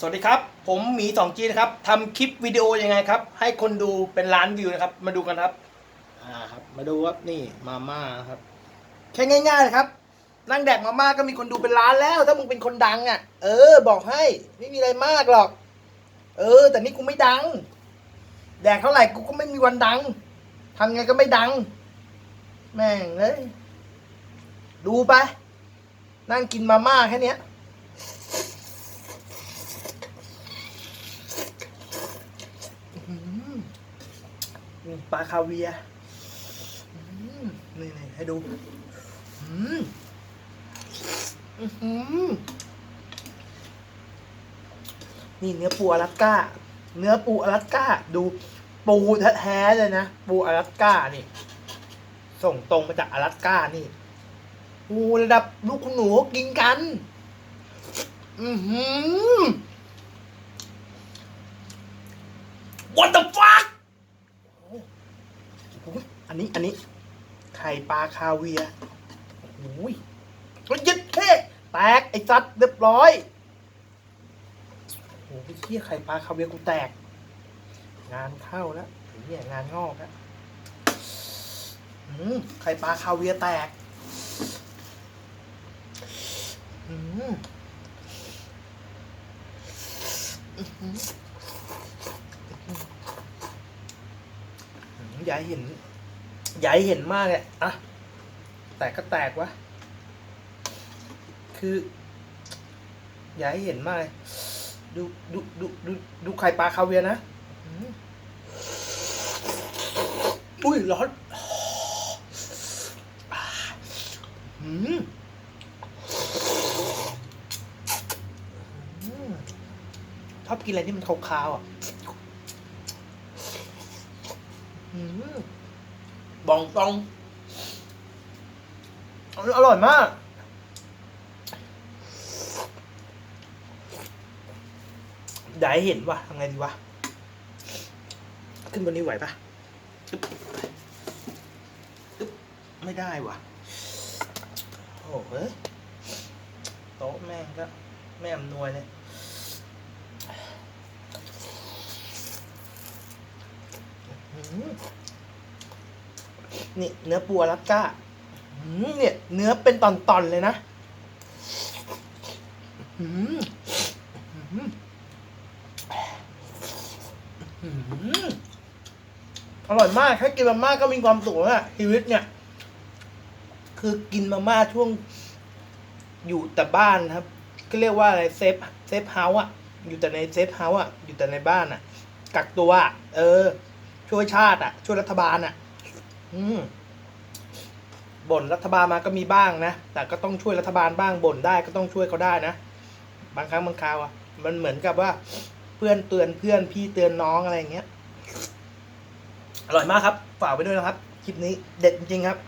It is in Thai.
สวัสดีครับ ผมหมีสองจีนะครับทำคลิปวิดีโอยังไงครับ ให้คนดูเป็นล้านวิวนะครับ มาดูกันครับ อ่าครับ มาดูครับนี่มาม่าครับ แค่ง่ายๆครับ นั่งแดกมาม่าก็มีคนดูเป็นล้านแล้ว ถ้ามึงเป็นคนดังอะ เออ บอกให้ ไม่มีอะไรมากหรอก เออ แต่นี่กูไม่ดัง แดกเท่าไหร่กูก็ไม่มีวันดังทำไงก็ไม่ดัง แม่งเลยดูไป นั่งกินมาม่าแค่เนี้ย อืมนี่ ปลาคาเวียนี่นี่ให้ดูนี่เนื้อปูอลาสก้า เนื้อปูอลาสก้า ดูปูแท้ๆเลยนะ ปูอลาสก้านี่ ส่งตรงมาจากอลาสก้านี่ปูระดับลูกหนูกินกัน อือหือ What the fuck นนี้อันนี้ ไข่ปลาคาเวียร์โอ้ยมันยึดเท่แตกไอ้ซัดเรียบร้อยโอ้โหเฮียไข่ปลาคาเวียร์กูแตก งานเข้าแล้วไอ้เนี่ยงานงอกแล้วอืมไข่ปลาคาเวียร์แตกอืมอื้อหืออยายเห็น อยายเห็นมากเลยอะแตกก็แตกวะ คืออยายเห็นมากเลยดูดูดูดูดูไข่ปลาคาเวียนะอุ้ยร้อนอืมอืมชอบกินอะไรที่มันคาวๆอะ อืม บองตองอร่อยมากอยากเห็นว่ะทำไงดีวะ ขึ้นบนนี้ไหวปะไม่ได้ว่ะ โอ้เฮ้ยโต๊ะแม่งก็ไม่อำนวยเลยอืม นี่เนื้อปูอลาสก้าเนี่ยเนื้อเป็นตอนๆเลยนะอร่อยมากถ้ากินมาม่าก็มีความสุขอะชีวิตเนี่ย คือกินมาม่าช่วงอยู่แต่บ้านครับ ก็เรียกว่าอะไรเซฟเซฟเฮาส์อะ อยู่แต่ในเซฟเฮาส์อะ อยู่แต่ในบ้านอะ กักตัว เออ ช่วยชาติอะ ช่วยรัฐบาลอะ อืมบ่นรัฐบาลมาก็มีบ้างนะ แต่ก็ต้องช่วยรัฐบาลบ้างบ่นได้ก็ต้องช่วยเขาได้นะ บางครั้งบางคราวอะ มันเหมือนกับว่า เพื่อนเตือนเพื่อนพี่เตือนน้องอะไรอย่างเงี้ย อร่อยมากครับ ฝากไปด้วยนะครับ คลิปนี้เด็ดจริงครับ